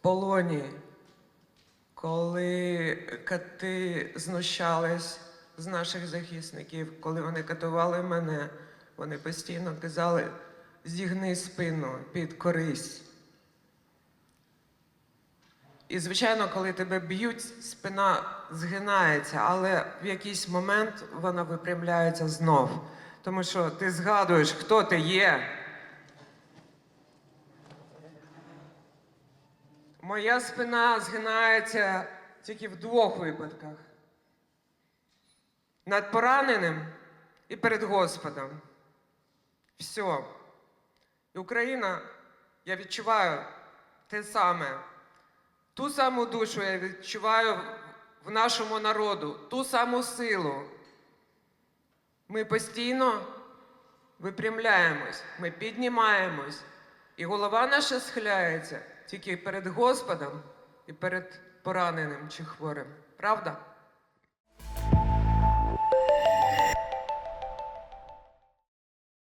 полоні, коли кати знущались з наших захисників, коли вони катували мене, вони постійно казали: зігни спину під користь. І, звичайно, коли тебе б'ють, спина згинається, але в якийсь момент вона випрямляється знов. Тому що ти згадуєш, хто ти є. Моя спина згинається тільки в двох випадках: над пораненим і перед Господом. Все. І Україна, я відчуваю те саме. Ту саму душу я відчуваю в нашому народу, ту саму силу. Ми постійно випрямляємось, ми піднімаємось, і голова наша схиляється тільки перед Господом і перед пораненим чи хворим. Правда?